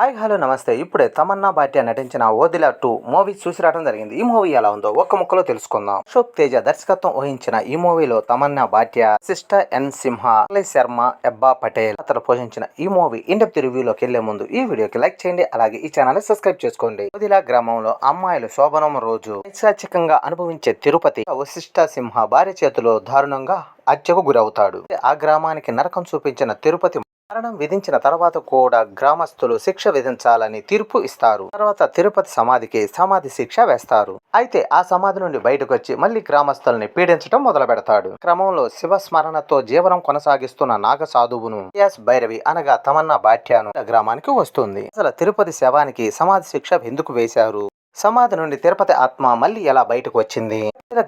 Hi hello నమస్తే. ఇప్పుడే తమన్నా భాటియా నటించిన ఓదిల టూ మూవీ చూసి రావడం జరిగింది. ఈ మూవీ ఎలా ఉందో ఒక్క ముక్కలో తెలుసుకుందాం. అశోక్ తేజ దర్శకత్వం వహించిన ఈ మూవీలో తమన్నా భాటియా సిస్టర్ ఎన్ సింహ శర్మ ఎబ్బా పటేల్ అతను పోషించిన ఈ మూవీ ఇండెప్త్ రివ్యూలోకి వెళ్ళే ముందు ఈ వీడియోకి లైక్ చేయండి. అలాగే ఈ ఛానల్ సబ్స్క్రైబ్ చేసుకోండి. ఓదిల గ్రామంలో అమ్మాయిలు శోభనం రోజు ఐశాచికంగా అనుభవించే తిరుపతి వశిష్ట సింహ భార్య చేతిలో దారుణంగా హత్యకు గురవుతాడు. ఆ గ్రామానికి నరకం చూపించిన తిరుపతి మరణం విధించిన తర్వాత కూడా గ్రామస్తులు శిక్ష విధించాలని తీర్పు ఇస్తారు. తర్వాత తిరుపతి సమాధికి సమాధి శిక్ష వేస్తారు. అయితే ఆ సమాధి నుండి బయటకు వచ్చి మళ్ళీ గ్రామస్తుల్ని పీడించడం మొదలు పెడతాడు క్రమంలో శివ స్మరణతో జీవనం కొనసాగిస్తున్న నాగ సాధువును ఎస్ భైరవి అనగా తమన్నా బాట్యాను గ్రామానికి వస్తుంది. అసలు తిరుపతి శవానికి సమాధి శిక్ష ఎందుకు వేశారు? సమాధి నుండి తిరుపతి ఆత్మ మళ్ళీ ఎలా బయటకు వచ్చింది?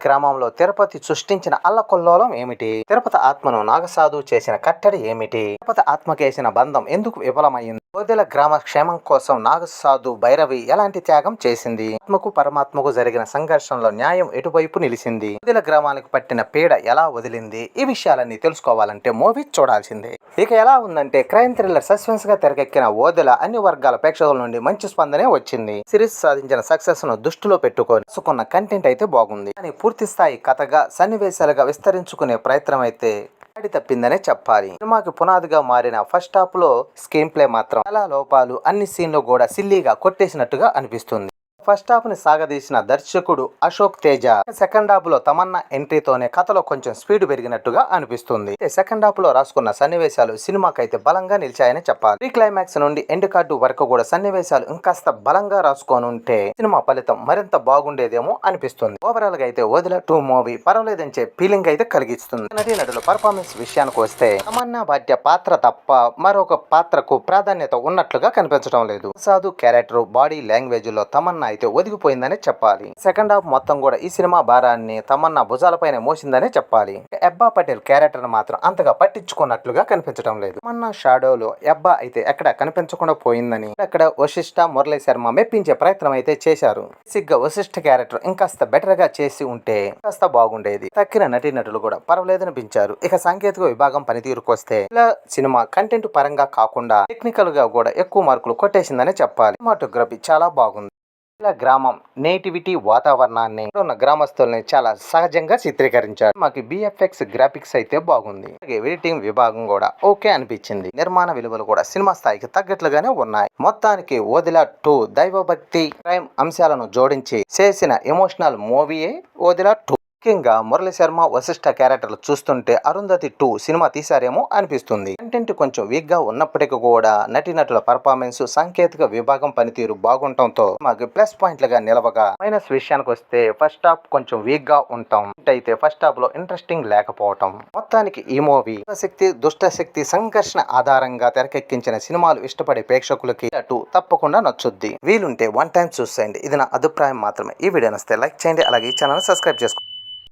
గ్రామంలో తిరుపతి సృష్టించిన అల్లకొల్లోలం ఏమిటి? తిరుపతి ఆత్మను నాగసాధు చేసిన కట్టడి ఏమిటి? తిరుపతి ఆత్మకేసిన బంధం ఎందుకు విఫలమైంది? ఓదెల గ్రామ క్షేమం కోసం నాగసాధు భైరవి ఎలాంటి త్యాగం చేసింది? ఆత్మకు పరమాత్మకు జరిగిన సంఘర్షణలో న్యాయం ఎటువైపు నిలిచింది? ఓదెల గ్రామానికి పట్టిన పీడ ఎలా వదిలింది? ఈ విషయాలన్నీ తెలుసుకోవాలంటే మూవీ చూడాల్సిందే. ఇక ఎలా ఉందంటే క్రైమ్ థ్రిల్లర్ సస్పెన్స్గా తెరకెక్కిన ఓదెల అన్ని వర్గాల ప్రేక్షకుల నుండి మంచి స్పందనే వచ్చింది. సిరీస్ సాధించిన సక్సెస్ను దృష్టిలో పెట్టుకొని రాసుకున్న కంటెంట్ అయితే బాగుంది. కానీ పూర్తి స్థాయి కథగా సన్నివేశాలుగా విస్తరించుకునే ప్రయత్నం అయితే దాడి తప్పిందనే చెప్పాలి. సినిమాకి పునాదిగా మారిన ఫస్ట్ హాఫ్లో స్క్రీన్ ప్లే మాత్రం చాలా లోపాలు అన్ని సీన్లు కూడా సిల్లీగా కొట్టేసినట్టుగా అనిపిస్తుంది. ఫస్ట్ హాఫ్ని సాగదీసిన దర్శకుడు అశోక్ తేజ. సెకండ్ హాఫ్లో తమన్నా ఎంట్రీతోనే కథలో కొంచెం స్పీడ్ పెరిగినట్టుగా అనిపిస్తుంది. సెకండ్ హాఫ్లో రాసుకున్న సన్నివేశాలు సినిమాకైతే బలంగా నిలిచాయని చెప్పాలి. ప్రీ క్లైమాక్స్ నుండి ఎండ్ కార్డు వరకు కూడా సన్నివేశాలు ఇంకాస్త బలంగా రాసుకొని ఉంటే సినిమా ఫలితం మరింత బాగుండేదేమో అనిపిస్తుంది. ఓవరాల్గా అయితే వదిల టూ మూవీ పర్వాలేదంచే ఫీలింగ్ అయితే కలిగిస్తుంది. నటీ నటుల పర్ఫార్మెన్స్ విషయానికి వస్తే తమన్నా భాట్య పాత్ర తప్ప మరొక పాత్రకు ప్రాధాన్యత ఉన్నట్లుగా కనిపించడం లేదు. సాధు క్యారెక్టర్ బాడీ లాంగ్వేజ్లో తమన్నా అయితే ఒదిగిపోయిందనే చెప్పాలి. సెకండ్ హాఫ్ మొత్తం కూడా ఈ సినిమా భారాన్ని తమన్నా భుజాలపైన మోసిందనే చెప్పాలి. ఎబ్బా పటేల్ క్యారెక్టర్ మాత్రం అంతగా పట్టించుకున్నట్లుగా కనిపించడం లేదు. మన షాడోలో ఎబ్బా అయితే ఎక్కడ కనిపించకుండా పోయిందని అక్కడ వశిష్ట మురళీ శర్మ మెప్పించే ప్రయత్నం అయితే చేశారు. సిగ్గా వశిష్ట క్యారెక్టర్ ఇంకాస్త బెటర్గా చేసి ఉంటే కాస్త బాగుండేది. తక్కిన నటీనటులు కూడా పర్వాలేదనిపించారు. ఇక సాంకేతిక విభాగం పనితీరుకు వస్తే ఇలా సినిమా కంటెంట్ పరంగా కాకుండా టెక్నికల్గా కూడా ఎక్కువ మార్కులు కొట్టేసిందనే చెప్పాలి. సినిమాటోగ్రఫీ చాలా బాగుంది. గ్రామం నేటివిటీ వాతావరణాన్ని ఉన్న గ్రామస్తుల్ని చాలా సహజంగా చిత్రీకరించారు. మాకు బిఎఫ్ఎక్స్ గ్రాఫిక్స్ అయితే బాగుంది. అలాగే ఎడిటింగ్ విభాగం కూడా ఓకే అనిపించింది. నిర్మాణ విలువలు కూడా సినిమా స్థాయికి తగ్గట్లుగానే ఉన్నాయి. మొత్తానికి వదిలా టూ దైవభక్తి క్రైమ్ అంశాలను జోడించి చేసిన ఎమోషనల్ మూవీయే వదిలా టూ. ముఖ్యంగా మురళీ శర్మ వశిష్ఠ క్యారెక్టర్లు చూస్తుంటే అరుంధతి టూ సినిమా తీశారేమో అనిపిస్తుంది. కంటెంట్ కొంచెం వీక్గా ఉన్నప్పటికీ కూడా నటీనటుల పర్ఫార్మెన్స్ సాంకేతిక విభాగం పనితీరు బాగుండటంతో మాకు ప్లస్ పాయింట్లుగా నిలవగా. మైనస్ విషయానికి వస్తే ఫస్ట్ హాఫ్ కొంచెం వీక్గా ఉంటాం. అయితే ఫస్ట్ హాఫ్లో ఇంట్రెస్టింగ్ లేకపోవటం. మొత్తానికి ఈ మూవీ శక్తి దుష్ట శక్తి సంఘర్షణ ఆధారంగా తెరకెక్కించిన సినిమాలు ఇష్టపడే ప్రేక్షకులకి అటు తప్పకుండా నచ్చుద్ది. వీలుంటే వన్ టైం చూసేయండి. ఇది నా అభిప్రాయం మాత్రమే. ఈ వీడియో నస్తే లైక్ చేయండి. అలాగే ఈ ఛానల్ సబ్స్క్రైబ్ చేసుకోండి.